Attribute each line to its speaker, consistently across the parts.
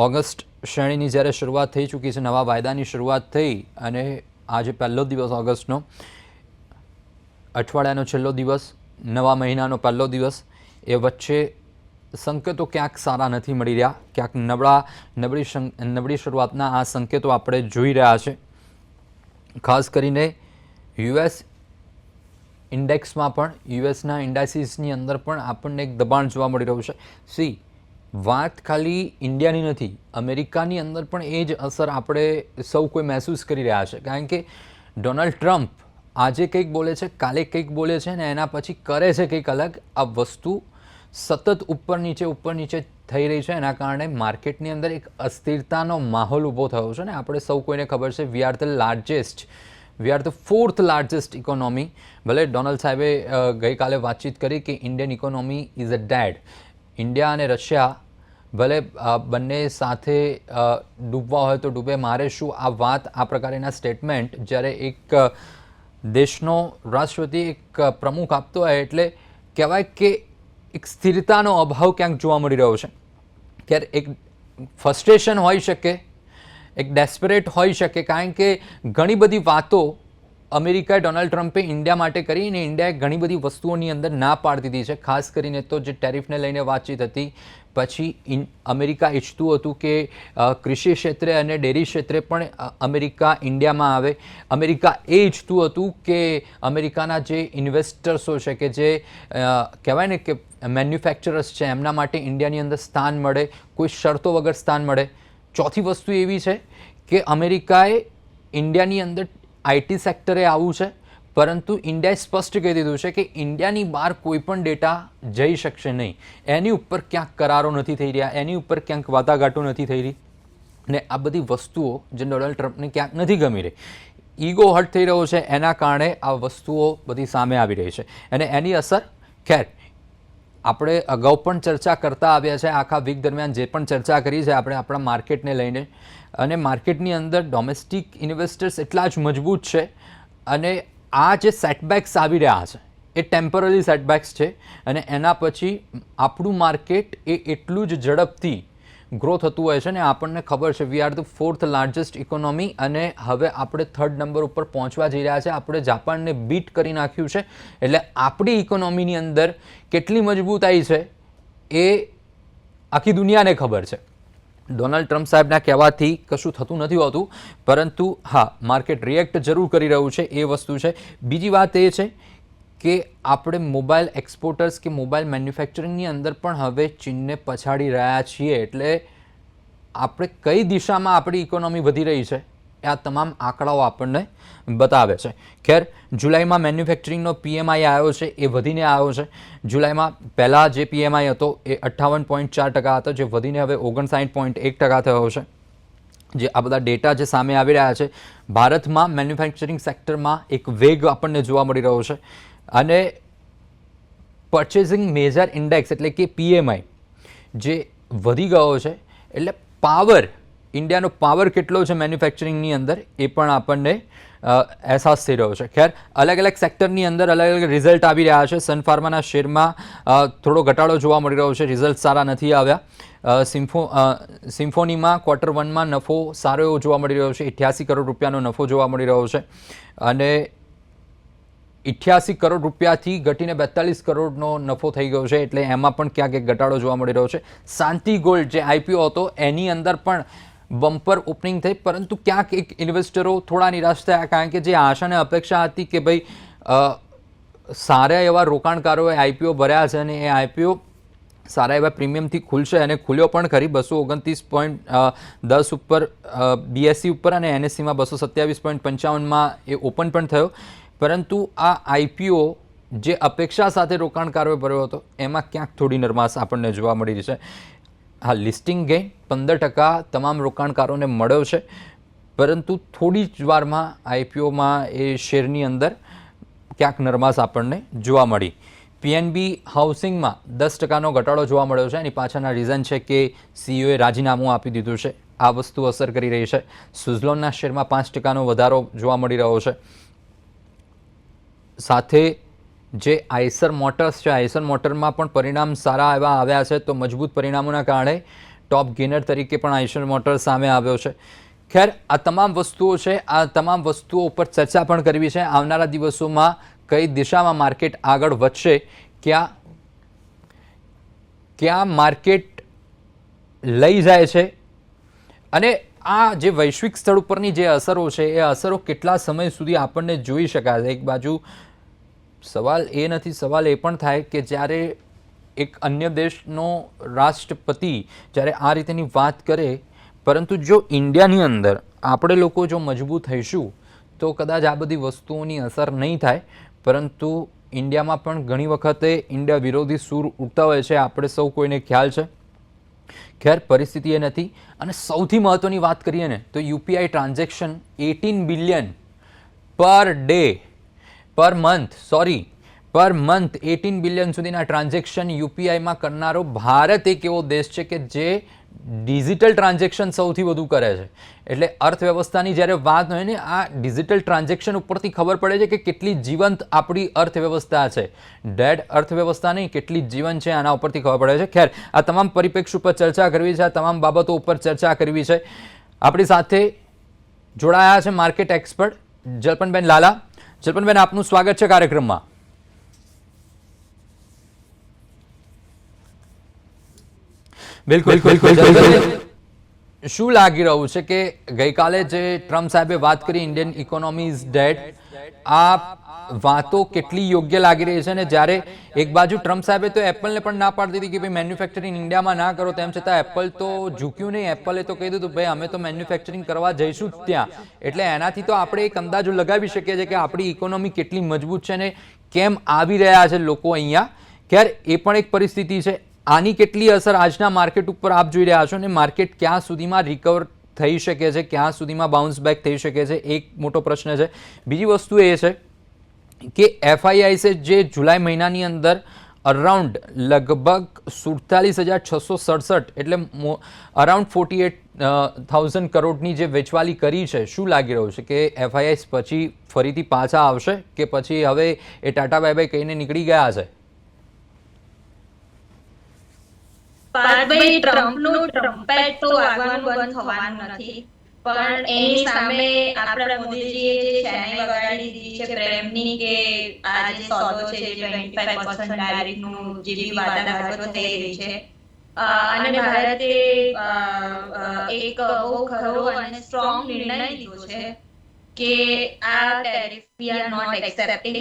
Speaker 1: August શ્રેણીની જ્યારે શરૂઆત થઈ ચૂકી છે, નવા વાયદાની શરૂઆત થઈ અને આજે પહેલો દિવસ ઓગસ્ટનો, અઠવાડિયાનો છેલ્લો દિવસ, નવા મહિનાનો પહેલો દિવસ, એ વચ્ચે સંકેતો ક્યાંક સારા નથી મળી રહ્યા. ક્યાંક નબળા, નબળી નબળી શરૂઆતના આ સંકેતો આપણે જોઈ રહ્યા છે. ખાસ કરીને યુએસ ઇન્ડેક્સમાં પણ, યુએસના ઇન્ડાઇસીસની અંદર પણ આપણને એક દબાણ જોવા મળી રહ્યું છે. સી વાત ખાલી ઇન્ડિયાની નથી, અમેરિકાની અંદર પણ એ જ અસર આપણે સૌ કોઈ મહેસૂસ કરી રહ્યા છે. કારણ કે ડોનાલ્ડ ટ્રમ્પ આજે કંઈક બોલે છે, કાલે કંઈક બોલે છે ને એના પછી કરે છે કંઈક અલગ. આ વસ્તુ સતત ઉપર નીચે ઉપર નીચે થઈ રહી છે. એના કારણે માર્કેટની અંદર એક અસ્થિરતાનો માહોલ ઊભો થયો છે ને આપણે સૌ કોઈને ખબર છે we are the largest we are the fourth largest economy ભલે ડોનાલ્ડ સાહેબે ગઈકાલે વાતચીત કરી કે Indian economy is a dead India અને રશિયા ભલે બંને સાથે ડૂબવા હોય તો ડૂબે, મારે શું આ વાત, આ પ્રકારના સ્ટેટમેન્ટ જ્યારે એક દેશનો રાષ્ટ્રપતિ એક પ્રમુખ આપતો હોય એટલે કહેવાય કે એક સ્થિરતાનો અભાવ ક્યાંક જોવા મળી રહ્યો છે. ક્યારે એક ફ્રસ્ટ્રેશન હોઈ શકે, એક ડેસ્પરેટ હોઈ શકે, કારણ કે ઘણી બધી વાતો અમેરિકાએ ડોનાલ્ડ ટ્રમ્પે ઇન્ડિયા માટે કરી અને ઇન્ડિયાએ ઘણી બધી વસ્તુઓની અંદર ના પાડી દીધી છે. ખાસ કરીને તો જે ટેરિફને લઈને વાતચીત હતી પછી અમેરિકા ઈચ્છતું હતું કે કૃષિ ક્ષેત્રે અને ડેરી ક્ષેત્રે પણ અમેરિકા ઇન્ડિયામાં આવે. અમેરિકા એ ઈચ્છતું હતું કે અમેરિકાના જે ઇન્વેસ્ટર્સો છે કે જે કહેવાય ને કે મેન્યુફેક્ચરર્સ છે, એમના માટે ઇન્ડિયાની અંદર સ્થાન મળે, કોઈ શરતો વગર સ્થાન મળે. ચોથી વસ્તુ એવી છે કે અમેરિકાએ ઇન્ડિયાની અંદર આઈટી સેક્ટરે આવવું છે. પરંતુ ઇન્ડિયાએ સ્પષ્ટ કહી દીધું છે કે ઇન્ડિયાની બહાર કોઈ પણ ડેટા જઈ શકશે નહીં. એની ઉપર ક્યાંક કરારો નથી થઈ રહ્યા, એની ઉપર ક્યાંક વાટાઘાટો નથી થઈ રહી ને આ બધી વસ્તુઓ જે ડોનાલ્ડ ટ્રમ્પને ક્યાંક નથી ગમી રહી. ઈગો હર્ટ થઈ રહ્યો છે, એના કારણે આ વસ્તુઓ બધી સામે આવી રહી છે અને એની અસર, ખેર, આપણે અગાઉ પણ ચર્ચા કરતા આવ્યા છે, આખા વીક દરમિયાન જે પણ ચર્ચા કરી છે, આપણે આપણા માર્કેટને લઈને. અને માર્કેટની અંદર ડોમેસ્ટિક ઇન્વેસ્ટર્સ એટલા જ મજબૂત છે અને આ જે સેટબેક્સ આવી રહ્યા છે, એ ટેમ્પરરી સેટબેક્સ છે અને એના પછી આપણું માર્કેટ એ એટલું જ ઝડપથી ગ્રો થતું હોય છે ને આપણને ખબર છે we are the fourth largest economy અને હવે આપણે થર્ડ નંબર ઉપર પહોંચવા જઈ રહ્યા છે. આપણે જાપાનને બીટ કરી નાખ્યું છે. એટલે આપણી ઇકોનોમીની અંદર કેટલી મજબૂતાઈ છે એ આખી દુનિયાને ખબર છે. ડોનાલ્ડ ટ્રમ્પ સાહેબના કહેવાથી કશું થતું નથી હોતું, પરંતુ હા, માર્કેટ રિએક્ટ જરૂર કરી રહ્યું છે, એ વસ્તુ છે. બીજી વાત એ છે કે આપણે મોબાઈલ એક્સપોર્ટર્સ કે મોબાઈલ મેન્યુફેક્ચરિંગની અંદર પણ હવે ચીનને પછાડી રહ્યા છીએ, એટલે આપણે કઈ દિશામાં આપણી ઇકોનોમી વધી રહી છે? આ તમામ આંકડાઓ આપણને બતાવે છે. ખેર, જુલાઈમાં મેન્યુફેક્ચરિંગનો પીએમઆઈ આવ્યો છે, એ વધીને આવ્યો છે. જુલાઈમાં પહેલાં જે પીએમઆઈ હતો, એ અઠ્ઠાવન પોઈન્ટ ચાર ટકા હતો, જે વધીને હવે ઓગણસાઠ પોઈન્ટ એક ટકા થયો છે. જે આ બધા ડેટા જે સામે આવી રહ્યા છે, ભારતમાં મેન્યુફેક્ચરિંગ સેક્ટરમાં એક વેગ આપણને જોવા મળી રહ્યો છે. અને પરચેઝિંગ મેજર ઇન્ડેક્સ એટલે કે પીએમઆઈ, જે વધી ગયો છે, એટલે પાવર ઇન્ડિયાનો પાવર કેટલો છે મેન્યુફેક્ચરિંગની અંદર એ પણ આપણને અહેસાસ થઈ રહ્યો છે. ખેર, અલગ અલગ સેક્ટરની અંદર અલગ અલગ રિઝલ્ટ આવી રહ્યા છે. સન ફાર્માના શેરમાં થોડો ઘટાડો જોવા મળી રહ્યો છે. રિઝલ્ટ સારા નથી આવ્યા. સિમ્ફો સિમ્ફોનીમાં ક્વાર્ટર વનમાં નફો સારો એવો જોવા મળી રહ્યો છે. અઠ્યાસી કરોડ રૂપિયાનો નફો જોવા મળી રહ્યો છે. અને ઇઠ્યાસી કરોડ રૂપિયાથી ઘટીને બેતાલીસ કરોડનો નફો થઈ ગયો છે. એટલે એમાં પણ ક્યાંક એક ઘટાડો જોવા મળી રહ્યો છે. શાંતિ ગોલ્ડ જે આઈપીઓ હતો, એની અંદર પણ બમ્પર ઓપનિંગ થઈ, પરંતુ ક્યાંક એક ઇન્વેસ્ટરો થોડા નિરાશ થયા, કારણ કે જે આશા અને અપેક્ષા હતી કે ભાઈ સારા એવા રોકાણકારોએ આઈપીઓ ભર્યા છે અને એ આઈપીઓ સારા એવા પ્રીમિયમથી ખુલશે અને ખુલ્યો પણ ખરી. બસો ઓગણત્રીસ પોઈન્ટ દસ ઉપર બીએસસી ઉપર અને એનએસસીમાં બસો સત્યાવીસ પોઈન્ટ પંચાવનમાં એ ઓપન પણ થયો. પરંતુ આ આઈપીઓ જે અપેક્ષા સાથે રોકાણકારોએ ભર્યો હતો, એમાં ક્યાંક થોડી નરમાશ આપણને જોવા મળી રહી છે. હા લિસ્ટિંગ ગેઇન પંદર ટકા તમામ રોકાણકારોને મળ્યો છે. પરંતુ થોડી જ વારમાં આઈપીઓમાં એ શેરની અંદર ક્યાંક નરમાશ આપણને જોવા મળી. પીએનબી હાઉસિંગમાં દસ ટકાનો ઘટાડો જોવા મળ્યો છે. એની પાછળના રીઝન છે કે સીઈઓએ રાજીનામું આપી દીધું છે. આ વસ્તુ અસર કરી રહી છે. સુઝલોનના શેરમાં પાંચ ટકાનો વધારો જોવા મળી રહ્યો છે. સાથે જે આઈસર મોટર્સ છે, આઈસર મોટરમાં પણ પરિણામ સારા એવા આવ્યા છે, તો મજબૂત પરિણામોના કારણે ટોપ ગેનર તરીકે પણ આઈસર મોટર સામે આવ્યો છે. ખેર, આ તમામ વસ્તુઓ છે, આ તમામ વસ્તુઓ ઉપર ચર્ચા પણ કરવી છે. આવનારા દિવસોમાં કઈ દિશામાં માર્કેટ આગળ વધશે, ક્યાં ક્યાં માર્કેટ લઈ જાય છે, અને આ જે વૈશ્વિક સ્થળ ઉપરની જે અસરો છે, એ અસરો કેટલા સમય સુધી આપણને જોઈ શકાશે? એક બાજુ સવાલ એ નથી, સવાલ એ પણ થાય કે જ્યારે એક અન્ય દેશનો રાષ્ટ્રપતિ જ્યારે આ રીતેની વાત કરે, પરંતુ જો ઇન્ડિયાની અંદર આપણે લોકો જો મજબૂત થઈશું, તો કદાચ આ બધી વસ્તુઓની અસર નહીં થાય, પરંતુ ઇન્ડિયામાં પણ ઘણી વખતે ઇન્ડિયા વિરોધી સૂર ઉઠતા હોય છે, આપણે સૌ કોઈને ખ્યાલ છે. ખેર, પરિસ્થિતિ એ નથી. અને સૌથી મહત્ત્વની વાત કરીએ ને, તો UPI transaction eighteen billion per day per month sorry per month eighteen billion સુધીના ટ્રાન્ઝેક્શન યુપીઆઈમાં કરનારો ભારત એક એવો દેશ છે કે જે ડિજિટલ ટ્રાન્ઝેક્શન સૌથી વધુ કરે છે. એટલે અર્થવ્યવસ્થાની જ્યારે વાત હોય ને, આ ડિજિટલ ટ્રાન્ઝેક્શન ઉપરથી ખબર પડે છે કે કેટલી જીવંત આપણી અર્થવ્યવસ્થા છે. ડેડ અર્થવ્યવસ્થા નહીં, કેટલી જીવન છે આના ઉપરથી ખબર પડે છે. ખેર, આ તમામ પરિપ્રેક્ષ ઉપર ચર્ચા કરવી છે, આ તમામ બાબતો ઉપર ચર્ચા કરવી છે. આપણી સાથે જોડાયા છે માર્કેટ એક્સપર્ટ જલપનબેન લાલા. જલ્પનબેન આપનું સ્વાગત છે કાર્યક્રમમાં. બિલકુલ બિલકુલ શું લાગી રહ્યું છે કે ગઈકાલે જે ટ્રમ્પ સાહેબે વાત કરી ઇન્ડિયન ઇકોનોમી ઇઝ ડેડ આ વાતો કેટલી યોગ્ય લાગી રહી છે? ને જ્યારે એક બાજુ ટ્રમ્પ સાહેબે તો એપલને પણ ના પાડી દીધી કે ભાઈ મેન્યુફેક્ચરિંગ ઇન્ડિયામાં ના કરો, તેમ છતાં એપલ તો ઝૂક્યું નહીં. એપલે તો કહી દીધું, ભાઈ, અમે તો મેન્યુફેક્ચરિંગ કરવા જઈશું જ ત્યાં. એટલે એનાથી તો આપણે એક અંદાજો લગાવી શકીએ છીએ કે આપણી ઇકોનોમી કેટલી મજબૂત છે ને કેમ આવી રહ્યા છે લોકો અહીંયા. ક્યારે એ પણ એક પરિસ્થિતિ છે. આની કેટલી અસર આજના માર્કેટ ઉપર આપ જોઈ રહ્યા છો ને માર્કેટ ક્યાં સુધીમાં રિકવર થઈ શકે છે, ક્યાં સુધીમાં બાઉન્સ બેક થઈ શકે છે, એક મોટો પ્રશ્ન છે. બીજી વસ્તુ એ છે કે એફઆઈઆઈસે જે જુલાઈ મહિનાની અંદર અરાઉન્ડ લગભગ સુડતાલીસ હજાર છસો સડસઠ એટલે અરાઉન્ડ ફોર્ટી એટ થાઉઝન્ડ કરોડની જે વેચવાલી કરી છે, શું લાગી રહ્યું છે? કે એફઆઈઆઈ પછી ફરીથી પાછા આવશે કે પછી હવે એ ટાટા બાય બાય કહીને નીકળી ગયા છે?
Speaker 2: પાર્થભાઈ ટ્રમ્પનું ટ્રમ્પેટ તો વાગવાનું બંધ થવાનું નથી. પણ એની સામે આપણા મોદીજીએ જે શેનાઈ વગાડી દીધી છે પ્રેમની કે આ જે સોદો છે જે 25% ટેરિફનું જે બી વાટાઘાટો થઈ રહી છે. અને ભારતે એક બહુ ખરો અને સ્ટ્રોંગ નિર્ણય લીધો છે કે આ tariff we are not accepting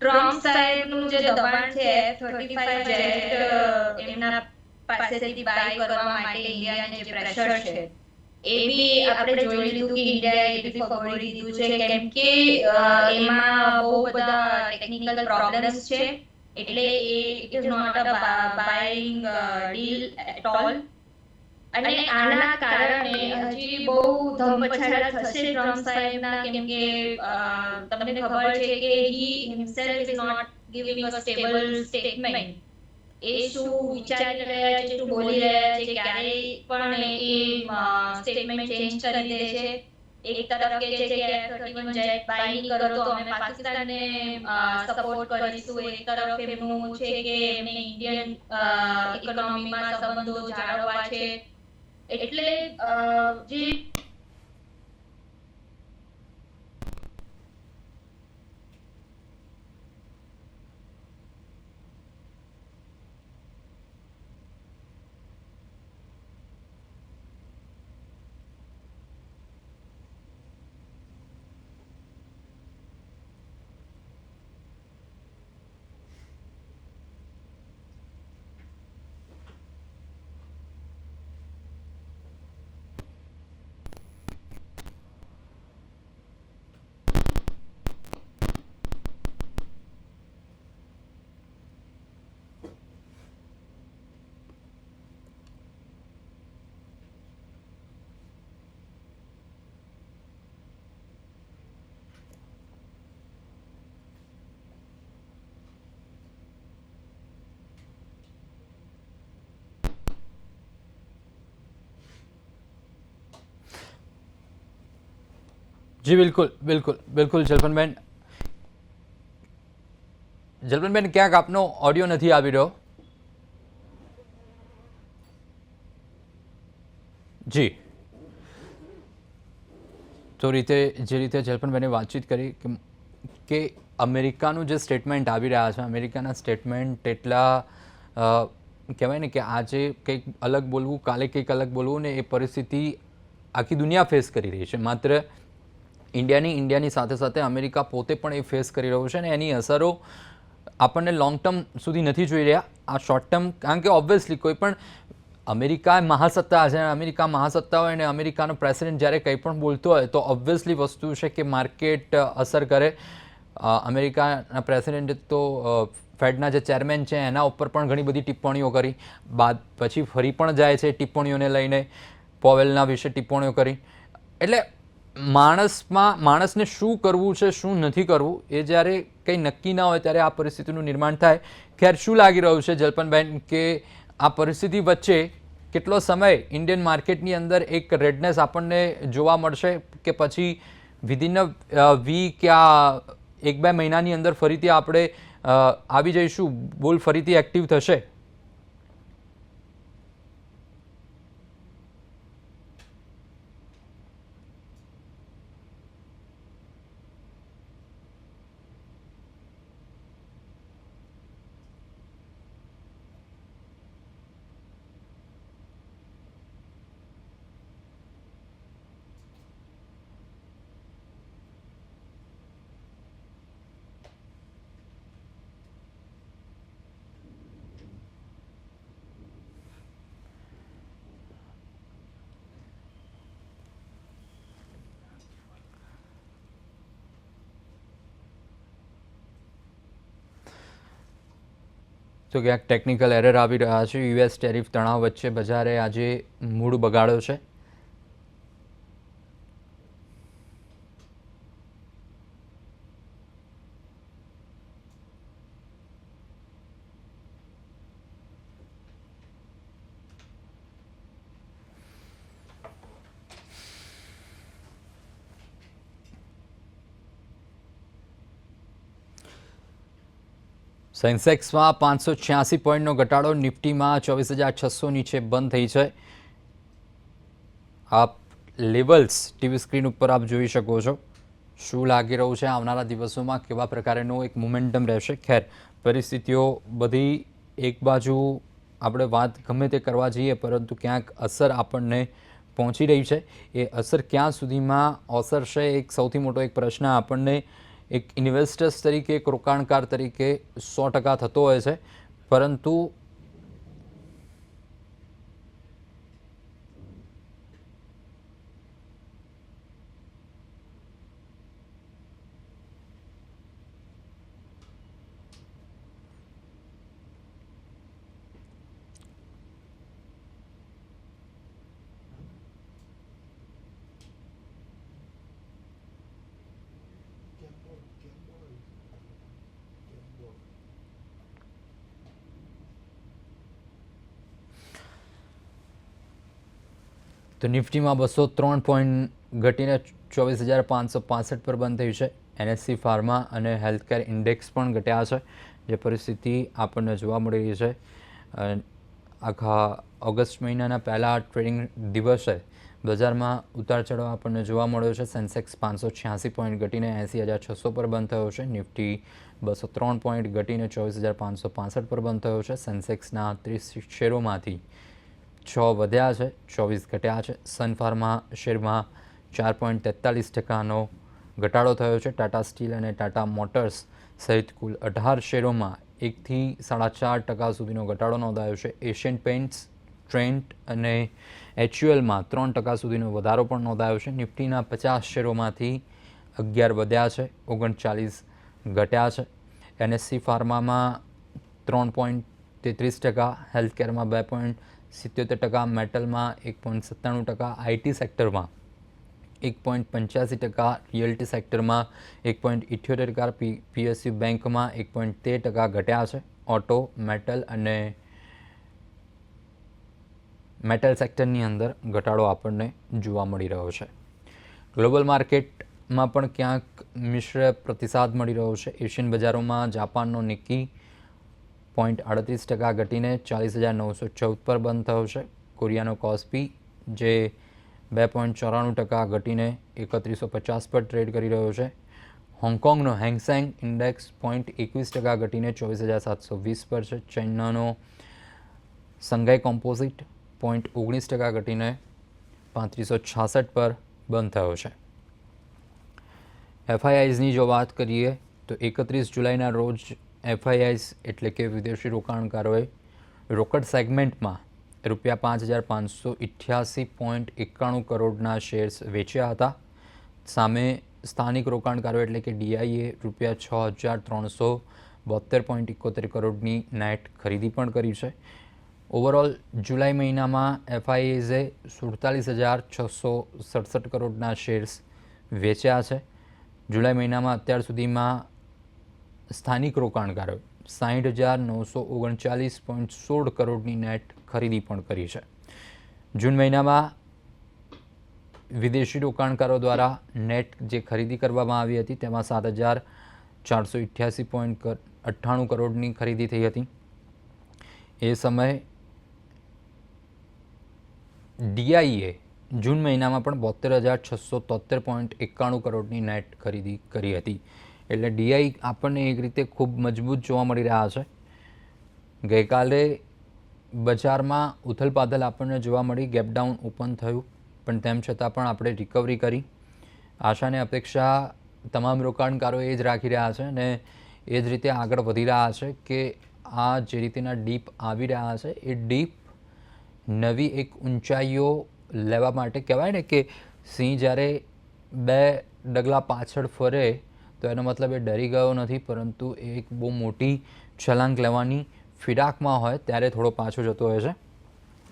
Speaker 2: Trump સાહેબનું જે દબાણ છે થર્ટી ફાઈવ જેટ એમના પાસેથી બાય કરવા માટે ઇન્ડિયાને જે પ્રેશર છે, એ બી આપણે જોઈ લીધું કે ઇન્ડિયાએ એ બી ફગોળી દીધું છે. કેમ કે એમાં બહુ બધા ટેકનિકલ પ્રોબ્લેમ્સ છે. એટલે એ it is not a buying deal at all અને આના કારણે હજી બહુ ધમપછાડા થશે ટ્રમ્પ સાહેબના. કેમ કે તમને ખબર છે કે he himself is not giving a stable statement એ શું વિચારી રહ્યા છે શું બોલી રહ્યા છે ક્યારે પણ એ સ્ટેટમેન્ટ ચેન્જ કરી દે છે. એક તરફ કે છે કે F-31 જેટ બાય કરો તો અમે પાકિસ્તાનને સપોર્ટ કરીશું. એક તરફ એમનું છે કે એમને ઇન્ડિયન ઇકોનોમીમાં સંબંધો જાળવવા છે. એટલે જે
Speaker 1: જી, બિલકુલ બિલકુલ બિલકુલ જલપનબેન જલપનબેન ક્યાંક આપનો ઓડિયો નથી આવી રહ્યો? જી. તો રીતે, જે રીતે જલપનબેને વાતચીત કરી કે અમેરિકાનું જે સ્ટેટમેન્ટ આવી રહ્યા છે, અમેરિકાના સ્ટેટમેન્ટ એટલા કહેવાય ને કે આજે કંઈક અલગ બોલવું, કાલે કંઈક અલગ બોલવું ને એ પરિસ્થિતિ આખી દુનિયા ફેસ કરી રહી છે. માત્ર ઇન્ડિયાની ઇન્ડિયાની સાથે સાથે અમેરિકા પોતે પણ એ ફેસ કરી રહ્યું છે અને એની અસરો આપણને લોંગ ટર્મ સુધી નથી જોઈ રહ્યા. આ શોર્ટ ટર્મ કારણ કે ઓબ્વિયસલી કોઈ પણ અમેરિકા મહાસત્તા છે, અમેરિકા મહાસત્તા હોય અને અમેરિકાનો પ્રેસિડેન્ટ જ્યારે કંઈ પણ બોલતો હોય તો ઓબ્વિયસલી વસ્તુ છે કે માર્કેટ અસર કરે. અમેરિકાના પ્રેસિડેન્ટે તો ફેડના જે ચેરમેન છે, એના ઉપર પણ ઘણી બધી ટિપ્પણીઓ કરી. બાદ પછી ફરી પણ જાય છે ટિપ્પણીઓને લઈને. પોવેલના વિશે ટિપ્પણીઓ કરી. એટલે માણસમાં માણસને શું કરવું છે, શું નથી કરવું, એ જ્યારે કંઈ નક્કી ના હોય ત્યારે આ પરિસ્થિતિનું નિર્માણ થાય. ખેર શું લાગી રહ્યું છે જલપનબેન કે આ પરિસ્થિતિ વચ્ચે કેટલો સમય ઇન્ડિયન માર્કેટની અંદર એક રેડનેસ આપણને જોવા મળશે કે પછી વિધિન વીક કે આ એક બે મહિનાની અંદર ફરીથી આપણે આવી જઈશું, બોલ ફરીથી એક્ટિવ થશે? તો ક્યાંક ટેકનિકલ એરર આવી રહ્યા છે. યુએસ ટેરિફ તણાવ વચ્ચે બજારે આજે મૂડ બગાડ્યો છે. સેન્સેક્સમાં પાંચસો છ્યાસી પોઈન્ટનો ઘટાડો, નિફ્ટીમાં ચોવીસ હજાર છસો નીચે બંધ થઈ છે. આપ લેવલ્સ ટીવી સ્ક્રીન ઉપર આપ જોઈ શકો છો. શું લાગી રહ્યું છે આવનારા દિવસોમાં? કેવા પ્રકારનું એક મોમેન્ટમ રહેશે? ખેર, પરિસ્થિતિઓ બધી એક બાજુ આપણે વાત ગમે તે કરવા જઈએ, પરંતુ ક્યાંક અસર આપણને પહોંચી રહી છે. એ અસર ક્યાં સુધીમાં ઓસરશે, એક સૌથી મોટો એક પ્રશ્ન આપણને એક ઇન્વેસ્ટર્સ તરીકે એક રોકાણકાર તરીકે સો ટકા થતો હોય છે. પરંતુ તો નિફ્ટીમાં બસો ત્રણ પોઈન્ટ ઘટીને ચોવીસ હજાર પાંચસો પાસઠ પર બંધ થયું છે. એનએસસી ફાર્મા અને હેલ્થકેર ઇન્ડેક્સ પણ ઘટ્યા છે, જે પરિસ્થિતિ આપણને જોવા મળી રહી છે. આખા ઓગસ્ટ મહિનાના પહેલા ટ્રેડિંગ દિવસે બજારમાં ઉતાર ચઢાવ આપણને જોવા મળ્યો છે. સેન્સેક્સ પાંચસો છ્યાસી પોઈન્ટ ઘટીને એંસી હજાર છસો પર બંધ થયો છે. નિફ્ટી બસો ત્રણ પોઈન્ટ ઘટીને ચોવીસ હજાર પાંચસો પાસઠ પર બંધ થયો છે. સેન્સેક્સના ત્રીસ શેરોમાંથી છ વધ્યા છે, ચોવીસ ઘટ્યા છે. સન ફાર્મા શેરમાં ચાર પોઈન્ટ તેતાલીસ ટકાનો ઘટાડો થયો છે. ટાટા સ્ટીલ અને ટાટા મોટર્સ સહિત કુલ અઢાર શેરોમાં એકથી સાડા ચાર ટકા સુધીનો ઘટાડો નોંધાયો છે. એશિયન પેઇન્ટ્સ ટ્રેન્ટ અને એચયુએલમાં ત્રણ ટકા સુધીનો વધારો પણ નોંધાયો છે. નિફ્ટીના પચાસ શેરોમાંથી અગિયાર વધ્યા છે, ઓગણચાલીસ ઘટ્યા છે. એનએસસી ફાર્મામાં ત્રણ પોઈન્ટ તેત્રીસ ટકા હેલ્થકેરમાં બે પોઈન્ટ સિત્યોતેર ટકા મેટલમાં, એક પોઈન્ટ સત્તાણું ટકા આઈટી સેક્ટરમાં, એક પોઈન્ટ પંચ્યાસી ટકા રિયલ્ટી સેક્ટરમાં, એક પોઈન્ટ ઇઠ્યોતેર ટકા પી, પીએસયુ બેંકમાં, એક પોઈન્ટ તેર ટકા ઘટ્યા છે. ઓટો, મેટલ અને મેટલ સેક્ટરની અંદર ઘટાડો આપણને જોવા મળી રહ્યો છે. ગ્લોબલ માર્કેટમાં પણ ક્યાંક મિશ્ર પ્રતિસાદ મળી રહ્યો છે. એશિયન બજારોમાં જાપાનનો નિક્કી પોઈન્ટ આડત્રીસ ટકા ઘટીને ચાલીસ હજાર નવસો ચૌદ પર બંધ થયો છે. કોરિયાનો કોસ્પી જે બે પોઈન્ટ ચોરાણું ટકા ઘટીને એકત્રીસો પચાસ પર ટ્રેડ કરી રહ્યો છે. હોંગકોંગનો હેંગસેંગ ઇન્ડેક્સ પોઈન્ટ એકવીસ ટકા ઘટીને ચોવીસ હજાર સાતસો વીસ પર છે. ચાઇનાનો સંઘાઈ કોમ્પોઝિટ પોઈન્ટ ઓગણીસ ટકા ઘટીને પાંત્રીસો છાસઠ પર બંધ થયો છે. એફઆઈઆઈઝની જો વાત કરીએ તો એકત્રીસ જુલાઈના રોજ એફઆઈઆઈઝ એટલે કે વિદેશી રોકાણકારોએ રોકડ સેગમેન્ટમાં રૂપિયા પાંચ હજાર પાંચસો ઇઠ્યાસી પોઈન્ટ એકાણું કરોડના શેર્સ વેચ્યા હતા. સામે સ્થાનિક રોકાણકારો એટલે કે ડીઆઈએ રૂપિયા છ હજાર ત્રણસો બોતેર પોઈન્ટ એકોતેર કરોડની નેટ ખરીદી પણ કરી છે. ઓવરઓલ જુલાઈ મહિનામાં એફઆઈએઝે સુડતાલીસ હજાર છસો સડસઠ કરોડના શેર્સ વેચ્યા છે. જુલાઈ મહિનામાં અત્યાર સુધીમાં સ્થાનિક રોકાણકારોએ સાહીઠ હજાર નવસો ઓગણચાલીસ પોઈન્ટ સોળ કરોડની નેટ ખરીદી પણ કરી છે. જૂન મહિનામાં વિદેશી રોકાણકારો દ્વારા નેટ જે ખરીદી કરવામાં આવી હતી, તેમાં સાત હજાર ચારસો અઠ્યાસી પોઈન્ટ અઠ્ઠાણું કરોડની ખરીદી થઈ હતી. એ સમયે ડીઆઈએ જૂન મહિનામાં પણ બોતેર હજાર છસો તોતેર પોઈન્ટ એકાણું કરોડની નેટ ખરીદી કરી હતી. એટલે ડીઆઈ આપણને એક રીતે ખૂબ મજબૂત જોવા મળી રહ્યા છે. ગઈકાલે બજારમાં ઉથલપાથલ આપણને જોવા મળી ગેપડાઉન ઓપન થયું, પણ તેમ છતાં પણ આપણે રિકવરી કરી. આશાને અપેક્ષા તમામ રોકાણકારો એ જ રાખી રહ્યા છે અને એ જ રીતે આગળ વધી રહ્યા છે કે આ જે રીતેના ડીપ આવી રહ્યા છે, એ ડીપ નવી એક ઊંચાઈઓ લેવા માટે કહેવાય ને કે સિંહ જ્યારે બે ડગલા પાછળ ફરે તો એનો મતલબ એ ડરી ગયો નથી, પરંતુ એક બહુ મોટી છલાંગ લેવાની ફિરાકમાં હોય ત્યારે થોડો પાછો જતો હોય છે.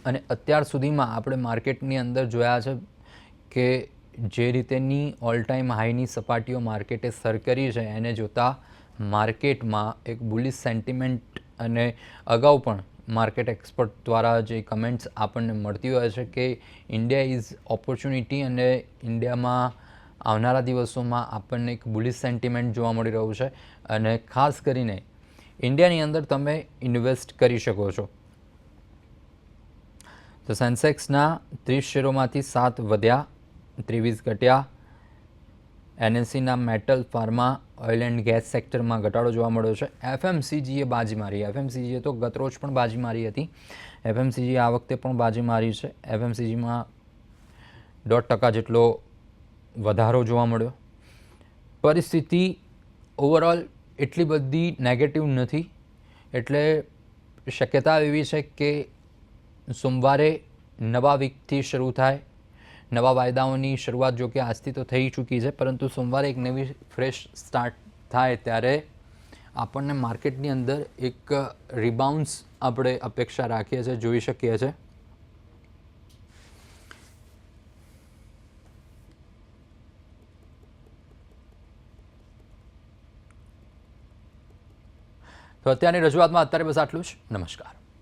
Speaker 1: અને અત્યાર સુધીમાં આપણે માર્કેટની અંદર જોયા છે કે જે રીતેની ઓલ ટાઈમ હાઈની સપાટીઓ માર્કેટે સર કરી છે, એને જોતાં માર્કેટમાં એક બુલિશ સેન્ટિમેન્ટ અને અગાઉ પણ માર્કેટ એક્સપર્ટ દ્વારા જે કમેન્ટ્સ આપણને મળતી હોય છે કે ઇન્ડિયા ઇઝ ઓપોર્ચ્યુનિટી અને ઇન્ડિયામાં આવનારા દિવસોમાં આપણને એક બુલિશ સેન્ટિમેન્ટ જોવા મળી રહ્યું છે અને ખાસ કરીને ઇન્ડિયાની અંદર તમે ઇન્વેસ્ટ કરી શકો છો. તો સેન્સેક્સના ત્રીસ શેરોમાંથી સાત વધ્યા, ત્રેવીસ ઘટ્યા. એનએસસીના metal pharma, oil and gas સેક્ટરમાં ઘટાડો જોવા મળ્યો છે. એફએમસીજીએ બાજી મારી. એફએમસીજીએ તો ગતરોજ પણ બાજી મારી હતી. એફએમસીજી આ વખતે પણ બાજી મારી છે. એફએમસીજીમાં દોઢ ટકા જેટલો વધારો જોવા મળ્યો. પરિસ્થિતિ ઓવરઓલ એટલી બધી નેગેટિવ નથી. એટલે શક્યતા એવી છે કે સોમવારે નવા વીકથી શરૂ થાય. નવા વાયદાઓની શરૂઆત જો કે આજથી તો થઈ ચૂકી છે, પરંતુ સોમવારે એક નવી ફ્રેશ સ્ટાર્ટ થાય ત્યારે આપણને માર્કેટની અંદર એક રિબાઉન્સ આપણે અપેક્ષા રાખીએ છીએ, જોઈ શકીએ છીએ. તો અત્યારની રજૂઆતમાં અત્યારે બસ આટલું જ. નમસ્કાર.